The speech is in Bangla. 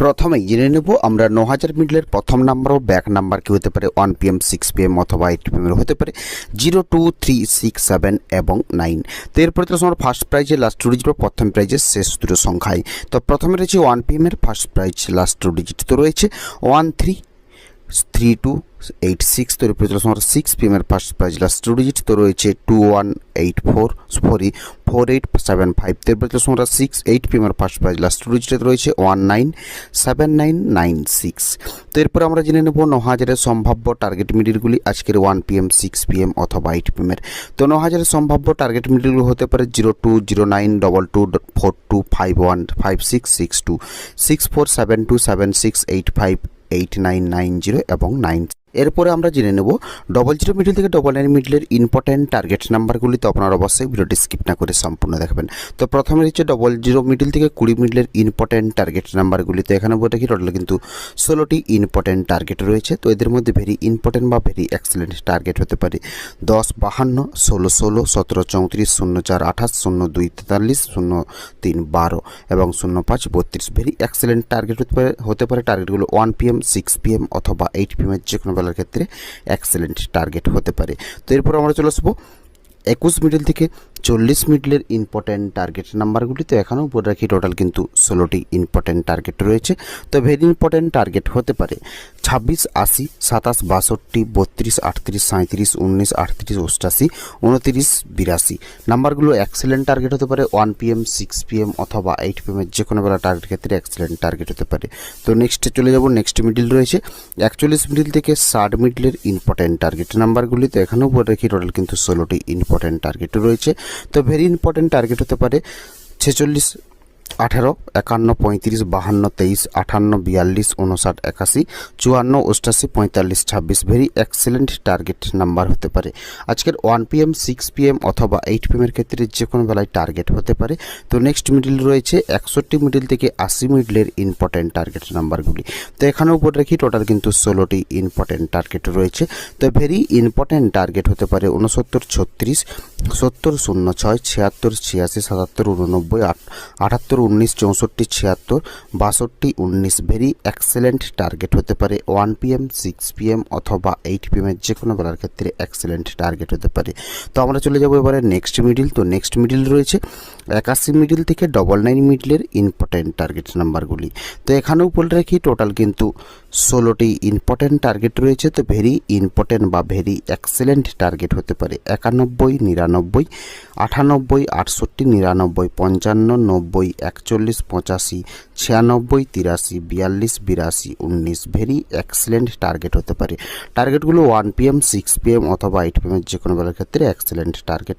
প্রথমেই জেনে নেব, আমরা ন হাজার মিডলের প্রথম নাম্বার ও ব্যাক নাম্বার কি হতে পারে? ওয়ান পিএম সিক্স পিএম অথবা এইট পিএম হতে পারে। Zero two three six seven এবং নাইন তো এরপরে তো আমরা ফার্স্ট প্রাইজে লাস্ট টু ডিজিট বা প্রথম প্রাইজের শেষ দুটো সংখ্যায় তো প্রথমে রয়েছে ওয়ান পিএম এর first prize last two digit তো রয়েছে। One three three two eight six তো এরপরে আমরা সিক্স পি এর first prize last two digit তো রয়েছে। Two one eight four sorry four eight seven five তো এরপরে চলে আমরা সিক্স এইট পি এর ফার্স্ট প্রাইজ লাস্ট টু রয়েছে one nine seven nine nine six তো এরপরে আমরা জেনে নেব ন হাজারের সম্ভাব্য টার্গেট মিডিলগুলি আজকের one P M six P M অথবা এইট পি এর। তো ন হাজারের সম্ভাব্য টার্গেট মিডিলগুলো হতে পারে zero two zero nine double two four two five one five six six two six four seven two seven six eight five eight nine nine zero এবং নাইন এরপরে আমরা জেনে নেব ডবল জিরো মিডল থেকে ডবল নাইন মিডিলের ইম্পর্ট্যান্ট টার্গেট নাম্বারগুলি তো আপনারা অবশ্যই ভিডিওটি স্কিপ না করে সম্পূর্ণ দেখবেন। তো প্রথমে হচ্ছে ডবল জিরো মিডল থেকে কুড়ি মিডলের ইম্পর্ট্যান্ট টার্গেট নাম্বারগুলি তো এখানে বলে রাখি টোটাল কিন্তু ষোলোটি ইম্পর্ট্যান্ট টার্গেট রয়েছে। তো এদের মধ্যে ভেরি ইম্পর্ট্যান্ট বা ভেরি এক্সেলেন্ট টার্গেট হতে পারে দশ, বাহান্ন, ষোলো ষোলো, সতেরো, চৌত্রিশ, শূন্য, চার, আঠাশ, শূন্য, দুই, তেতাল্লিশ, শূন্য, তিন, বারো এবং শূন্য, পাঁচ, বত্রিশ। ভেরি এক্সেলেন্ট টার্গেট হতে পারে হতে পারে টার্গেটগুলো ওয়ান পিএম সিক্স পিএম অথবা এইট পিএমের যে কোনো বেলার ক্ষেত্রে এক্সেলেন্ট টার্গেট হতে পারে। তো এরপর আমরা চলে আসব একুশ মিডল থেকে চল্লিশ মিডলের ইম্পর্ট্যান্ট টার্গেট নাম্বারগুলি তো এখানেও বলে রাখি টোটাল কিন্তু ষোলোটি ইম্পর্ট্যান্ট টার্গেট রয়েছে। তো ভেরি ইম্পর্ট্যান্ট টার্গেট হতে পারে ছাব্বিশ, আশি, সাতাশ, বাষট্টি, বত্রিশ, আটত্রিশ সাঁত্রিশ উনিশ, আটত্রিশ, অষ্টাশি, উনত্রিশ, বিরাশি। নাম্বারগুলো এক্সেলেন্ট টার্গেট হতে পারে ওয়ান পিএম সিক্স পিএম অথবা এইট পিএমের যে কোনো বেলা টার্গেট ক্ষেত্রে এক্সেলেন্ট টার্গেট হতে পারে। তো নেক্সটে চলে যাব নেক্সট মিডিল রয়েছে। একচল্লিশ মিডিল থেকে ষাট মিডলের ইম্পর্ট্যান্ট টার্গেট নাম্বারগুলি তো এখানেও বলে রাখি টোটাল কিন্তু ষোলোটি ইম্পর্ট্যান্ট টার্গেট রয়েছে। তো ভেরি ইম্পর্ট্যান্ট টার্গেট হতে পারে ছেচল্লিশ আঠারো, একান্ন, পঁয়ত্রিশ, বাহান্ন, তেইশ, আঠান্ন, বিয়াল্লিশ, উনষাট, একাশি, চুয়ান্ন, অষ্টাশি, পঁয়তাল্লিশ, ছাব্বিশ ভেরি এক্সেলেন্ট টার্গেট নাম্বার হতে পারে। আজকের ওয়ান পিএম সিক্স পিএম অথবা এইট পিএমের ক্ষেত্রে যে কোনো বেলায় টার্গেট হতে পারে। তো নেক্সট মিডিল রয়েছে একষট্টি মিডিল থেকে আশি মিডিলের ইম্পর্টেন্ট টার্গেট নাম্বারগুলি তো এখানেও উপর রাখি টোটাল কিন্তু ষোলোটি ইম্পর্ট্যান্ট টার্গেট রয়েছে। তো ভেরি ইম্পর্ট্যান্ট টার্গেট হতে পারে উনসত্তর ছত্রিশ, সত্তর, শূন্য, ছয়, ছিয়াত্তর, ছিয়াশি, সাতাত্তর উননব্বই আট, আটাত্তর উনিশ চৌষট্টি ছিয়াত্তর, বাষট্টি উনিশ ভেরি এক্সেলেন্ট টার্গেট হতে পারে। ওয়ান পিএম সিক্স পিএম অথবা এইট পিএমের যে কোনো বেলার ক্ষেত্রে এক্সেলেন্ট টার্গেট হতে পারে। তো আমরা চলে যাব এবারে নেক্সট মিডিল তো নেক্সট মিডিল রয়েছে একাশি মিডিল থেকে ডবল নাইন মিডিলের ইম্পর্ট্যান্ট টার্গেট নাম্বারগুলি তো এখানেও বলে রাখি টোটাল কিন্তু ষোলোটি ইম্পর্ট্যান্ট টার্গেট রয়েছে, তো ভেরি ইম্পর্টেন্ট বা ভেরি এক্সেলেন্ট টার্গেট হতে পারে। একানব্বই, নিরানব্বই, আটানব্বই, আটষট্টি, নিরানব্বই, পঞ্চান্ন, নব্বই, একচল্লিশ, পঁচাশি, ছিয়ানব্বই, তিরাশি, বিয়াল্লিশ, বিরাশি, উনিশ। ভেরি এক্সেলেন্ট টার্গেট হতে পারে। টার্গেটগুলো ওয়ান পিএম সিক্স পিএম অথবা এইট পিএমের যে কোনো বেলার ক্ষেত্রে এক্সেলেন্ট টার্গেট